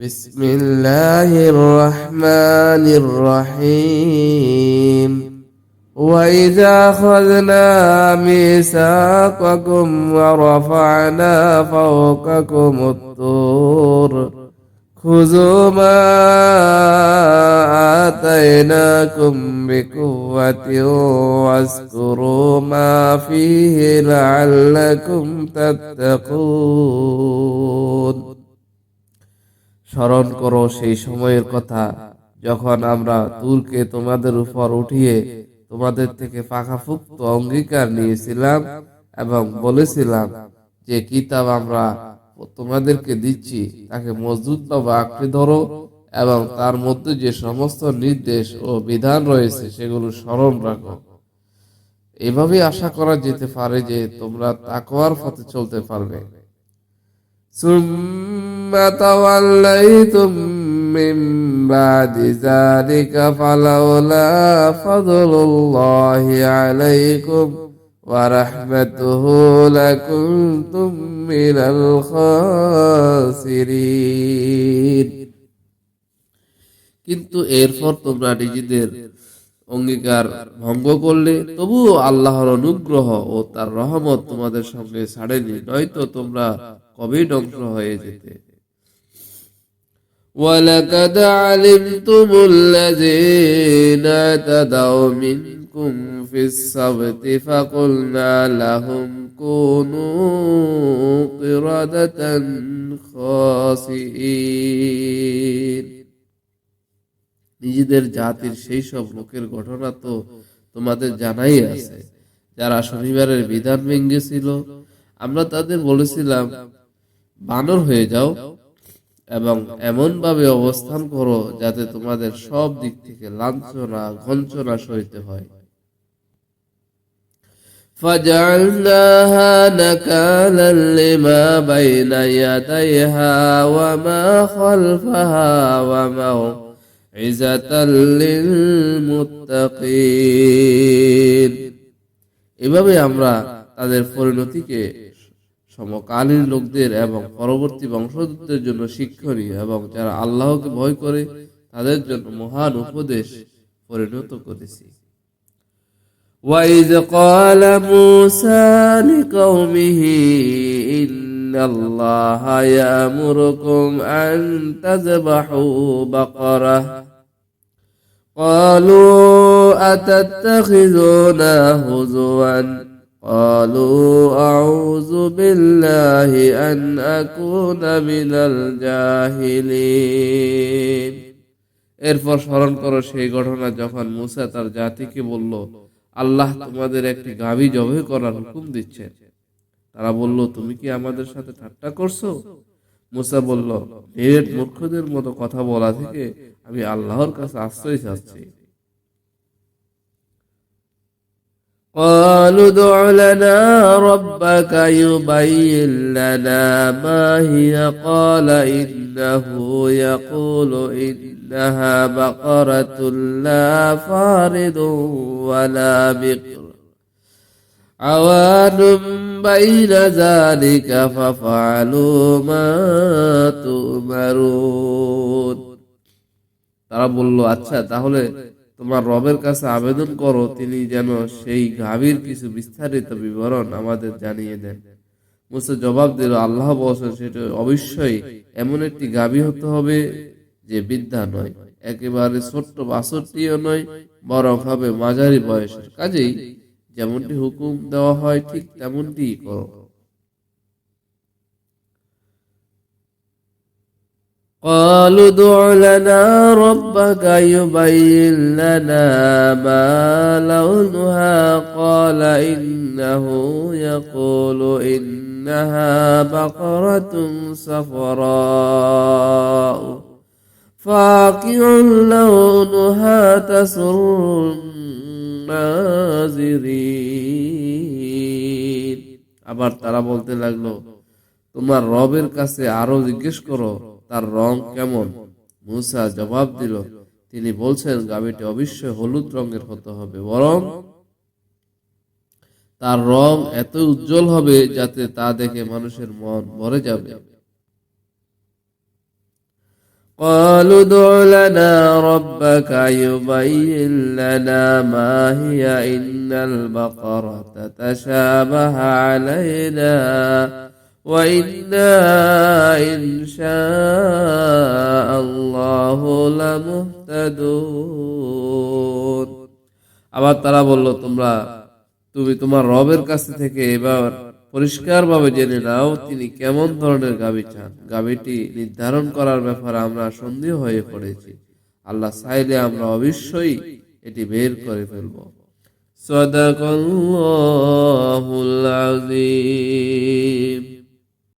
بسم الله الرحمن الرحيم. وإذا أخذنا ميثاقكم ورفعنا فوقكم الطور خذوا ما آتيناكم بقوة واذكروا ما فيه لعلكم تتقون. স্মরণ করো সেই সময়ের কথা, যখন আমরা তুরকে তোমাদের উপর উঠিয়ে তোমাদের থেকে পাকাফুক্ত অঙ্গীকার নিয়েছিলাম এবং বলেছিলাম যে কিতাব আমরা তোমাদেরকে দিচ্ছি, তাকে মজবুত বা আঁকড়ে ধরো এবং তার মধ্যে যে সমস্ত নির্দেশ ও বিধান রয়েছে সেগুলো স্মরণ রাখো। এভাবে আশা করা যেতে পারে যে তোমরা তাকওয়ার পথে চলতে পারবে। ثم توليتم من بعد ذلك فلولا فضل الله عليكم ورحمته لكنتم من الخاسرين কিন্তু এরপর তোমরা নিজেদের অঙ্গীকার ভঙ্গ করলে তবুও আল্লাহর অনুগ্রহ ও তার রহমত তোমাদের সঙ্গে ছাড়েনি নয়তো তোমরা কবেই ধ্বংস হয়ে যেতে ولقد علمتم الذين اعتدوا منكم في السبت فقلنا لهم كونوا قردة خاسئين নিজেদের জাতির সেই সব লোকের ঘটনা তো তোমাদের জানাই আছে যারা শনিবারের বিধান ভেঙ্গেছিল আমরা তাদের বলেছিলাম বানর হয়ে যাও এবং এমন ভাবে অবস্থান করো যাতে তোমাদের সব দিক থেকে লাঞ্ছনা ঘঞ্চনা সইতে হয় فجعلناها نكالا لما بين يديها وما خلفها وموعظة للمتقين এভাবে আমরা তাদের পরিণতিকে সমকালীন লোকদের এবং পরবর্তী বংশধরদের জন্য শিক্ষণীয় এবং যারা আল্লাহকে ভয় করে তাদের জন্য মহান উপদেশ পরিণত করেছি وإذ قال موسى لقومه إن الله يأمركم أن تذبحوا بقرة قالوا أتتخذنا هزوا قالوا أعوذ بالله أن أكون من الجاهلين এরপর স্মরণ করো সেই ঘটনা যখন মুসা তার জাতিকে বলল আল্লাহ তোমাদের একটি গাভী জবে করার হুকুম দিচ্ছেন তারা বলল তুমি কি আমাদের সাথে ঠাট্টা করছো মুসা বলল নিরেট মূর্খদের মতো কথা বলা থেকে আমি আল্লাহর কাছে আশ্রয় চাচ্ছি قالوا ادع لنا ربك يبين لنا ما هي قال إنه يقول إنها بقرة لا فارض ولا بقر عوان بين ذلك ففعلوا ما تؤمرون তারা বলল আচ্ছা তাহলে তোমার রবের কাছে আবেদন করো, তিনি যেন সেই গাভীর কিছু বিস্তারিত বিবরণ আমাদের জানিয়ে দেন। মুসা জবাব দিল, আল্লাহ বলছেন, সেটা অবশ্যই এমন একটি গাভী হতে হবে যে বিদ্যা নয়, একেবারে ছোট্ট বাষট্টিও নয়, বরং হবে মাঝারি বয়সের। কাজেই যেমনটি হুকুম দেওয়া হয়, ঠিক তেমনটি করো। قالوا ادع لنا ربك يبين لنا ما لونها قال إنه يقول إنها بقرة صفراء فاقع لونها تسر الناظرين আবার তারা বলতে লাগলো তোমার রবের কাছে আরো জিজ্ঞেস করো তার রং কেমন মুসা জবাব দিল তিনি বলছেন গাভীটি অবশ্যই হলুদ রঙের হতে হবে বরং তার রং এত উজ্জ্বল হবে যাতে তা দেখে মানুষের মন ভরে যাবে قالوا ادع لنا ربك يبين لنا ما هي إن البقرة تتشابه علينا وإنا إن شاء الله لمهتدون আবার তারা বলল তোমরা তুমি তোমার রবের কাছে থেকে এবার পরিষ্কারভাবে জেনে নাও তিনি কেমন ধরনের গাবি চান গাবিটি নির্ধারণ করার ব্যাপারে আমরা সন্দেহ হয়ে পড়েছি আল্লাহ চাইলে আমরা অবশ্যই এটি বের করে ফেলব সদাকল্লাহুল আযীম